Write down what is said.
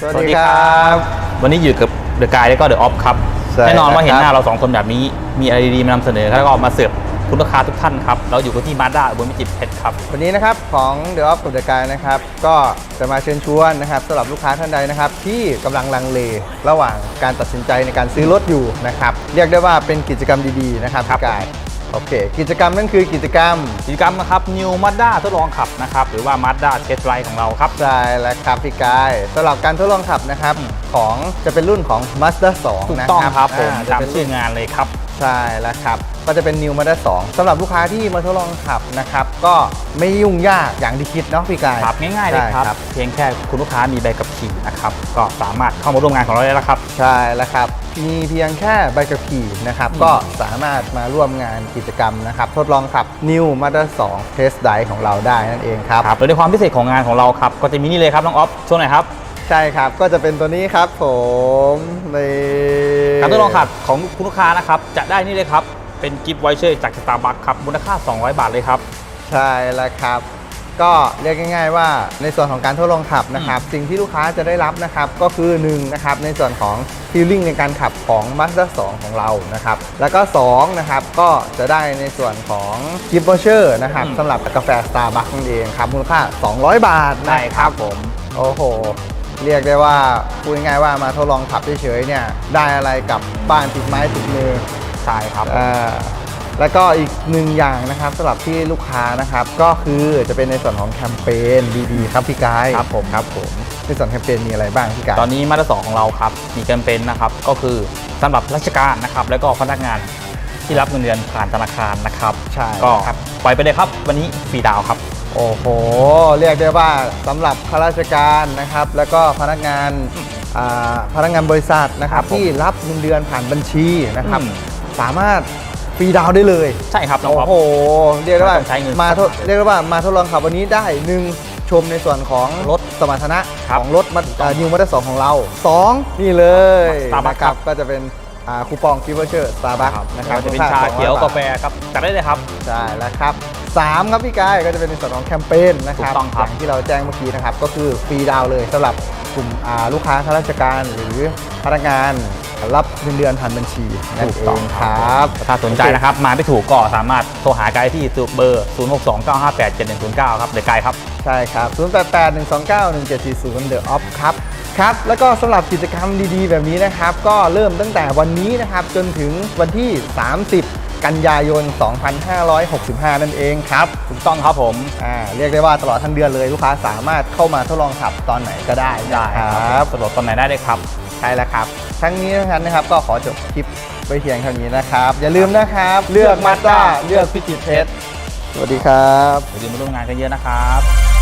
สวัสดีครับ วันนี้อยู่กับเดอะกายแล้วก็เดอะออฟครับใช่แน่นอนว่าเห็นครับหน้าเราสองคนแบบนี้ มีอะไรดีๆมานำเสนอแล้วก็มาเสิร์ฟคุณลูกค้าทุกท่านครับ เราอยู่กันที่มาด้าบนมิจิตรเพชรครับ วันนี้นะครับของ The Off กับ The Guy นะครับ ก็จะมาเชิญชวนนะครับสำหรับลูกค้าท่านใดนะครับ ที่กำลังลังเลระหว่างการตัดสินใจในการซื้อรถอยู่นะครับ เรียกได้ว่าเป็นกิจกรรมดีๆนะครับครับพี่กาย โอเค กิจกรรมนั่นคือกิจกรรม กิจกรรมนะครับ New Mazda ทดลองขับนะครับ หรือว่า Mazda Test Ride ของเราครับ ใช่แล้วครับพี่กายสำหรับการทดลองขับนะครับ ของจะเป็นรุ่นของ Mazda 2ถูกนะต้องครับครับผมอ่าจะตามเป็นชื่องานเลยครับ ใช่แล้วครับ ก็จะเป็น New Mazda 2สำหรับลูกค้าที่มาทดลองขับนะครับ ก็ไม่ยุ่งยากอย่างที่คิดเนาะพี่กายครับง่ายๆเลยใช่ครับ เพียงแค่คุณลูกค้ามีใบขับขี่นะครับ ก็สามารถเข้ามาร่วมงานของเราได้แล้วครับ ใช่แล้วครับ มีเพียงแค่ใบขับขี่นะครับอืมก็สามารถมาร่วมงานกิจกรรมนะครับ ทดลองขับ New Mazda 2 Test Drive ของเราได้นั่นเองครับครับโดยในความพิเศษของงานของเราครับ ก็จะมีนี่เลยครับน้องออฟช่วงไหนอยครับ ใช่ครับก็จะเป็นตัวนี้ครับผมในการทดลองขับของคุณลูกค้านะครับ จะได้นี่เลยครับ เป็นกิฟต์ไวเชอร์จากสตาร์บัคครับมูลค่า 200 บาทเลยครับ ใช่แล้วครับ ก็เรียกง่าย ๆ ว่าในส่วนของการทดลองขับนะครับ สิ่งที่ลูกค้าจะได้รับนะครับก็คือ1นะครับในส่วนของฟีลลิ่งในการขับของ Mazda 2 ของเรานะครับ แล้วก็2นะครับก็จะได้ในส่วนของกิฟต์วอเชอร์นะครับอืมสำหรับกาแฟ Starbucks นั่นเองครับมูลค่า 200 บาทได้นะครับผมโอ้โห เรียกได้ว่าพูดง่ายๆว่ามาทดลองขับเฉยๆเนี่ยได้อะไรกลับบ้านติดไม้ติดมือใช่ครับอ่าแล้วก็อีกหนึ่งอย่างนะครับสำหรับที่ลูกค้านะครับ ก็คือจะเป็นในส่วนของแคมเปญดีๆครับพี่กายครับผมครับผมในส่วนแคมเปญมีอะไรบ้างพี่กายตอนนี้มาตรสองของเราครับมีแคมเปญนะครับก็คือสำหรับราชการนะครับ แล้วก็พนักงานที่รับเงินเดือนผ่านธนาคารนะครับใช่ก็ครับปล่อยไปเลยครับ วันนี้ฟรีดาวน์ครับ โอ้โห เรียกได้ว่าสำหรับข้าราชการนะครับ แล้วก็พนักงานอ่าพนักงานบริษัทนะครับ ครับผมที่รับเงินเดือนผ่านบัญชีนะครับ อืม สามารถฟรีดาวน์ได้เลย ใช่ครับน้องโอ้ออฟโหเรียกได้ว่าไม่ต้องใช้เงินมาทดเรียกได้ว่ามาทดลองขับวันนี้ได้หนึ่งชมในส่วนของรถสมรรถนะครับของรถมานิวมาด้สองของเราสองนี่เลย Starbucks นะครับก็จะเป็นอ่าคูปองกิฟต์วอเชอร์สตาร์บัคครับนะนะคครัรับบจะเป็นมูลชาค่เขียว200กาแฟครับจัดได้เลยครับ ใช่แล้วครับ สามครับพี่กายก็จะเป็นในส่วนของแคมเปญนะครับถูกต้องครับ ย่างที่เราแจ้งเมื่อกี้นะครับ ก็คือฟรีดาวน์เลยสำหรับกลุ่มอ่าลูกค้าข้าราชการหรือพนักงานรับเงินเดือนผ่านบัญชีนั่นเองครับถ้าสนใจนะครับ มาไม่ถูกก็สามารถโทรหาไกด์ที่เบอร์ 0629587109 ครับเดอะไกด์ครับ ใช่ครับ 088 129 1740 The Off ครับครับ แล้วก็สำหรับกิจกรรมดีๆ แบบนี้นะครับ ก็เริ่มตั้งแต่วันนี้นะครับ จนถึงวันที่ 30 กันยายน 2565 นั่นเองครับถูกต้องครับผมอ่าเรียกได้ว่าตลอดทั้งเดือนเลยลูกค้าสามารถเข้ามาทดลองขับตอนไหนก็ได้ได้นะคครัรับบสะดวกตอนไหนได้เลยครับใช่แล้วครับทั้งนี้ทั้งนั้นนะครับก็ขอจบคลิปไว้เพียงเท่านี้นะครับ อย่าลืมนะครับ เลือกมาสด้าเลือกพิจิตรเพชรสวัสดีครับอย่าลืมมาร่วมงานกันเยอะนะครับ